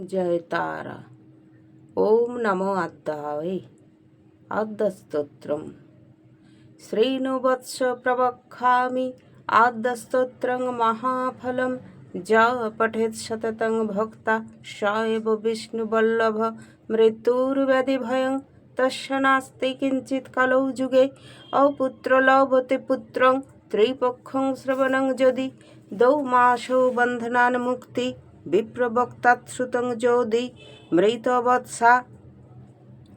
জয় তারা ওম নমো আদ্যায় আদ্যস্তোত্রম শ্রীনুবৎস প্রবক্ষামি আদ্যস্তোত্রং মহাফলম যা পঠেৎ সততং ভক্তা স এব বিষ্ণুবল্লভ মৃত্যুর্ব্যাধিভয়ং তস্য নাস্তি কিঞ্চিৎ কলৌ যুগে অপুত্র লভতে পুত্রং ত্রিপক্ষং শ্রবণং যদি দৌ মাসৌ বন্ধনান মুক্তি বিপ্রবক্তাৎ শ্রুতং যদি মৃতবৎসা,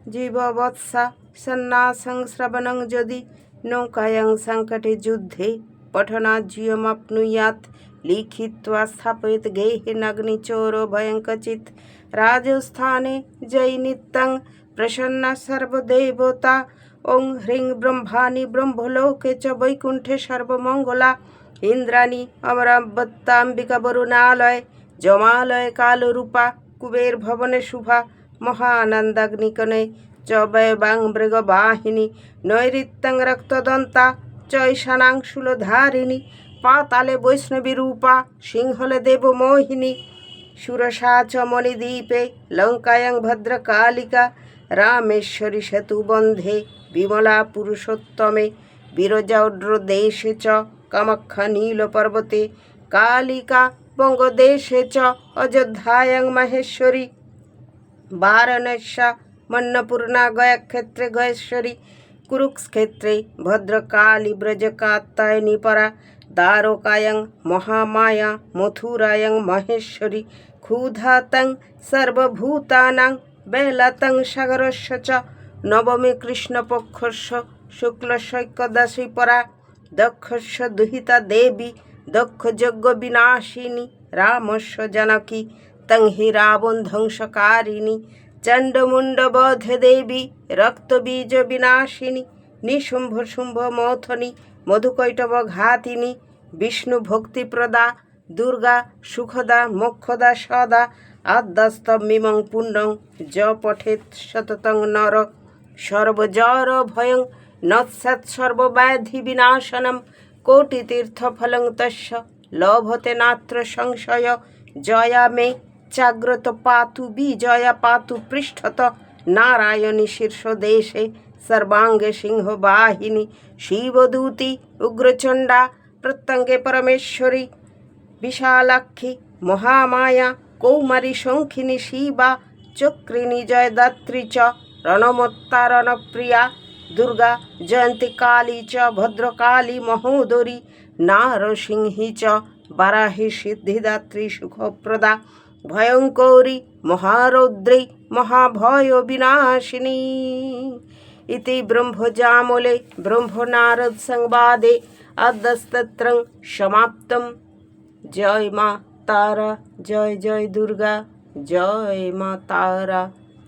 জীববৎসা সন্ন্যাসং শ্রবণং যদি নৌকায়ং সংকটে যুদ্ধে পঠনাজ্যমাপ্নুয়াৎ লিখিত্वा স্থাপয়েত গেহে নগ্নিচোর ভয়ঙ্কচিত রাজস্থানে জয় নিত্যং প্রসন্না সর্বদেবতা ওং হ্রিং ব্রহ্মাণি ব্রহ্মলোকে চ বৈকুণ্ঠে সর্বমঙ্গলা ইন্দ্রাণী অমরাবত্তাম্বিকা বরুণালয় জমালয় কালরূপা, কুবের ভবনে শুভা মহানন্দাগ্নিকনে চ বয়বাং মৃগবাহিনী নৈরিত্যং রক্তদন্তা চৈশানাংশুলধারিণী পাতালে বৈষ্ণবী রূপা সিংহলে দেবমোহিনী, সুরসা চ মণিদ্বীপে লঙ্কায়ং ভদ্রকালিকা, রামেশ্বরী সেতুবন্ধে বিমলা পুরুষোত্তমে বিরজৌড্রদেশে চ, কামাখ্যা নীলপর্বতে, কালিকা বঙ্গদেশে চ অযোধ্যায়ং মাহেশ্বরী। বারাণস্যা মন্নপূর্ণা, গয়াক্ষেত্রে গয়েশ্বরী, কুরুক্ষেত্রে ভদ্রকালী ব্রজকাত্তায়নী পরা, দ্বারকায়ং মহামায়া, মথুরায়ং মহেশ্বরী, ক্ষুধাতং সর্বভূতানাং, বেলাতং সাগরস্য চ, নবমী কৃষ্ণপক্ষস্য শুক্লশৈকদশী পরা, দক্ষস্য দুহিতা দেবী দক্ষযজ্ঞ বিনাশিনী রামস্য জানকী তং হি রাবণ ধ্বংসকারিণী চণ্ডমুণ্ডবধে দেবী রক্তবীজ বিনাশিনী নিশুম্ভ শুম্ভ মথনী মধুকৈটব ঘাতিনী বিষ্ণু ভক্তিপ্রদা দুর্গা সুখদা মোক্ষদা সদা আদ্যাস্তমিমং পুণ্যং য পঠেৎ সততং নর সর্বজর ভয়ং নৎসৎ সর্বব্যাধি বিনাশনম কোটিতীর্থফলং তস্য লভতে নাত্র সংশয় জয়া মে জাগ্রত পাতু বিজয়া পাতু পৃষ্ঠত নারায়ণী শীর্ষদেশে সর্বাঙ্গে সিংহ বাহিনী শিবদূতি উগ্রচণ্ডা প্রত্যঙ্গে পরমেশ্বরী বিশালাক্ষী মহামায়া কৌমারী শঙ্খিনী শিবা চক্রিণী জয়দাত্রী চ রণমত্তারণপ্রিয়া দুর্গা জয়ন্তী কালী চ ভদ্রকালী মহোদরী নারসিংহী চ বারাহী সিদ্ধিদাত্রী সুখপ্রদা ভয়ঙ্করী মহারৌদ্রী মহাভয় বিনাশিনী ব্রহ্মজামলে ব্রহ্মনারদ সংবাদে অদস্তত্রং সমাপ্তম জয় মা তারা জয় জয় দুর্গা জয় মা তারা